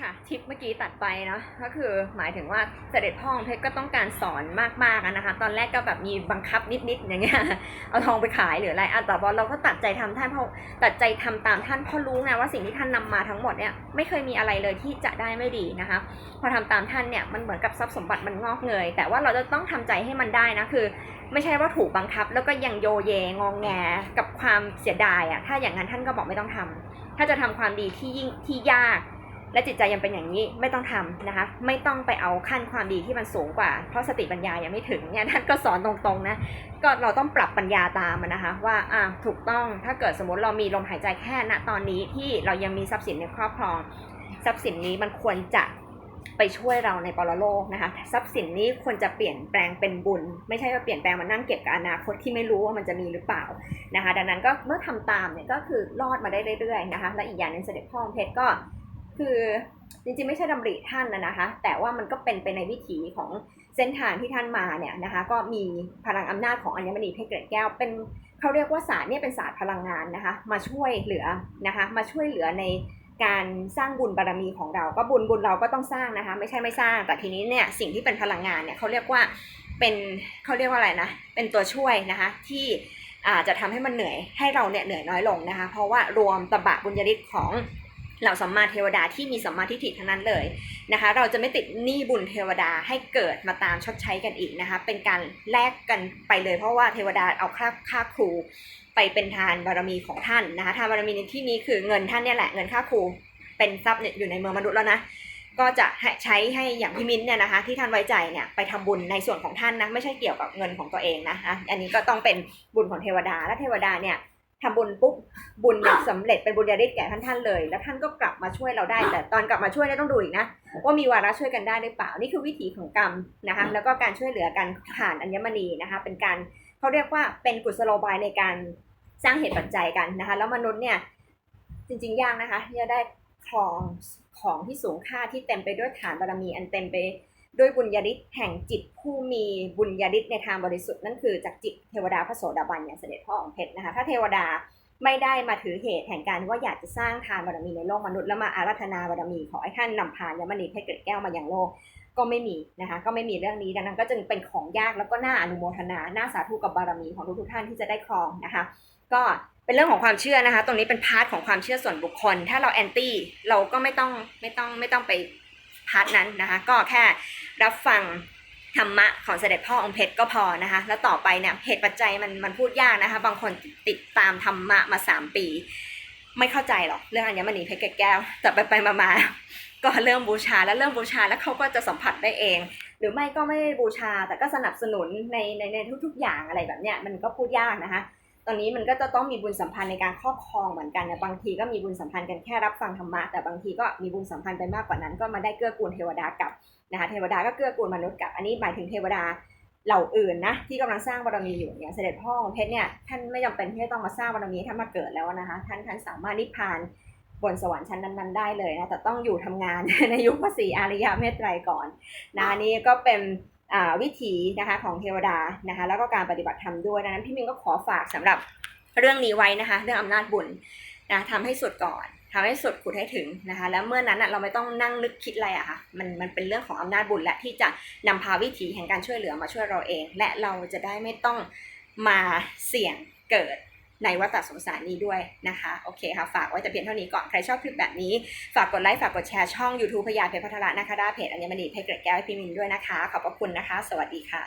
ค่ะทิปเมื่อกี้ตัดไปเนาะก็คือหมายถึงว่าเสด็จพ่อของเพชรก็ต้องการสอนมากๆนะคะ ตอนแรกก็แบบมีบังคับนิดๆอย่างเงี้ยเอาทองไปขายหรืออะไรอะแต่ว่าเราก็ตัดใจทำท่านเพราะตัดใจทำตามท่านเพราะรู้ไงว่าสิ่งที่ท่านนำมาทั้งหมดเนี่ยไม่เคยมีอะไรเลยที่จะได้ไม่ดีนะคะ พอทำตามท่านเนี่ยมันเหมือนกับทรัพย์สมบัติมันงอกเงยแต่ว่าเราจะต้องทำใจให้มันได้นะคือ ไม่ใช่ว่าถูกบังคับ แล้วก็ยังโยเยงองแงกับความเสียดายอะถ้าอย่างนั้นท่านก็บอกไม่ต้องทำถ้าจะทำความดีที่ยิ่งที่ยาก และจิตใจยังเป็นอย่างนี้ไม่ต้องทำนะคะ ไม่ต้องไปเอาขั้นความดีที่มันสูงกว่า เพราะสติปัญญายังไม่ถึงเนี่ยท่านก็สอนตรงๆนะก็เราต้องปรับปัญญาตามนะคะ ว่าอ่าถูกต้องถ้าเกิดสมมติเรามีลมหายใจแค่ณตอนนี้ที่เรายังมีทรัพย์สินในครอบครอง ทรัพย์สินนี้มันควรจะไปช่วยเราในปรโลกนะคะทรัพย์สินนี้ควรจะเปลี่ยนแปลงเป็นบุญ ไม่ใช่ว่าเปลี่ยนแปลงมานั่งเก็บกับอนาคตที่ไม่รู้ว่ามันจะมีหรือเปล่านะคะ ดังนั้นก็เมื่อทำตามเนี่ยก็คือรอดมาได้เรื่อยๆนะคะ และอีกอย่างนึงเสด็จพ่อเพชรก็ คือจริงๆไม่ใช่ดำริท่านนะนะคะ แต่ว่ามันก็เป็นไปในวิถีของเส้นทางที่ท่านมาเนี่ยนะคะ ก็มีพลังอำนาจของอัญมณีเพชรเกล็ดแก้วเป็นเขาเรียกว่าศาสตร์เนี่ยเป็นศาสตร์พลังงานนะคะ มาช่วยเหลือนะคะ มาช่วยเหลือในการสร้างบุญบารมีของเรา ก็บุญบุญเราก็ต้องสร้างนะคะ ไม่ใช่ไม่สร้าง แต่ทีนี้เนี่ยสิ่งที่เป็นพลังงานเนี่ยเขาเรียกว่าเป็นเขาเรียกว่าอะไรนะ เป็นตัวช่วยนะคะที่อาจจะทำให้มันเหนื่อยให้เราเนี่ยเหนื่อยน้อยลงนะคะ เพราะว่ารวมตบะบุญญาฤทธิ์ของ เหล่าสัมมาเทวดาที่มีสัมมาทิฏฐิทั้งนั้นเลยนะคะ เราจะไม่ติดหนี้บุญเทวดาให้เกิดมาตามชดใช้กันอีกนะคะ เป็นการแลกกันไปเลย เพราะว่าเทวดาเอาค่าค่าครู ไปเป็นทานบารมีของท่านนะคะทานบารมีในที่นี้คือเงินท่านเนี่ยแหละเงินค่าครู เป็นทรัพย์อยู่ในเมืองมนุษย์แล้วนะก็จะใช้ให้อย่างพี่มิ้นเนี่ยนะคะที่ท่านไว้ใจเนี่ยไปทำบุญในส่วนของท่านนะไม่ใช่เกี่ยวกับเงินของตัวเองนะอะอันนี้ก็ต้องเป็นบุญของเทวดาและเทวดาเนี่ย ทำบุญปุ๊บบุญเนี่ยสำเร็จเป็นบุญญาฤทธิ์แก่ท่านท่านเลย แล้วท่านก็กลับมาช่วยเราได้ แต่ตอนกลับมาช่วยเนี่ยต้องดูอีกนะว่ามีวาระช่วยกันได้หรือเปล่านี่คือวิถีของกรรมนะคะแล้วก็การช่วยเหลือกันผ่านอัญมณีนะคะเป็นการเขาเรียกว่าเป็นกุศโลบายในการสร้างเหตุปัจจัยกันนะคะแล้วมนุษย์เนี่ยจริงๆยากนะคะที่จะได้ครองของที่สูงค่าที่เต็มไปด้วยฐานบารมีอันเต็มไป ด้วยบุญญาฤทธิ์แห่งจิตผู้มีบุญญาฤทธิ์ในทางบริสุทธิ์นั่นคือจากจิตเทวดาพระโสดาบันอย่างเสด็จพ่อของเพชรนะคะ ถ้าเทวดาไม่ได้มาถือเหตุแห่งการว่าอยากจะสร้างทานบารมีในโลกมนุษย์แล้วมาอาราธนาบารมีขอให้ท่านนำพานยมณีเพชรเกล็ดแก้วมาอยังโลกก็ไม่มีนะคะก็ไม่มีเรื่องนี้ดังนั้นก็จึงเป็นของยากแล้วก็น่าอนุโมทนาน่าสาธุกับบารมีของทุกๆท่านที่จะได้ครองนะคะ ก็เป็นเรื่องของความเชื่อนะคะ ตรงนี้เป็นพาร์ทของความเชื่อส่วนบุคคล ถ้าเราแอนตี้เราก็ไม่ต้องไม่ต้องไม่ต้องไป พาร์ทนั้นนะคะ ก็แค่รับฟังธรรมะของเสด็จพ่อองค์เพชรก็พอนะคะ แล้วต่อไปเนี่ยเหตุปัจจัยมันมันพูดยากนะคะ บางคนติดตามธรรมะมาสามปี ไม่เข้าใจหรอกเรื่องอัญมณีเพชรแก้ว แต่ไปไปมาๆก็เริ่มบูชาแล้วเริ่มบูชาแล้วเขาก็จะสัมผัสได้เอง หรือไม่ก็ไม่บูชาแต่ก็สนับสนุนในในในทุก ๆ อย่างอะไรแบบเนี้ยมันก็พูดยากนะคะ ตอนนี้มันก็จะต้องมีบุญสัมพันธ์ในการครอบครองเหมือนกันนะบางทีก็มีบุญสัมพันธ์กันแค่รับฟังธรรมะแต่บางทีก็มีบุญสัมพันธ์ไปมากกว่านั้น ก็มาได้เกื้อกูลเทวดากับนะคะเทวดาก็เกื้อกูลมนุษย์กับอันนี้หมายถึงเทวดาเหล่าอื่นนะที่กำลังสร้างบารมีอยู่อย่างเสด็จพ่อของเพชรเนี่ยท่านไม่จำเป็นที่จะต้องมาสร้างบารมีท่านมาเกิดแล้วนะคะท่านท่านสามารถนิพพานบนสวรรค์ชั้นนั้น ๆ ได้เลยนะแต่ต้องอยู่ทำงานในยุคพระศรีอริยเมตไตรก่อนนะนี้ก็เป็น วิถีนะคะของเทวดานะคะแล้วก็การปฏิบัติธรรมด้วยดังนั้นพี่มินก็ขอฝากสำหรับเรื่องนี้ไว้นะคะ เรื่องอำนาจบุญนะทำให้สุดก่อนทำให้สุดขุดให้ถึงนะคะ แล้วเมื่อนั้นน่ะเราไม่ต้องนั่งนึกคิดอะไรอะค่ะมันมันเป็นเรื่องของอำนาจบุญและที่จะนำพาวิถีแห่งการช่วยเหลือมาช่วยเราเอง และเราจะได้ไม่ต้องมาเสี่ยงเกิด ในวัฏสงสารนี้ด้วยนะคะ โอเคค่ะ ฝากไว้แต่เพียงเท่านี้ก่อน ใครชอบคลิปแบบนี้ ฝากกดไลค์ ฝากกดแชร์ช่อง YouTube พยาเพชรพัทระนะคะด้าเพจอัญมณีเพชรเกร็ดแก้วให้พี่มินด้วยนะคะ ขอบพระคุณนะคะ สวัสดีค่ะ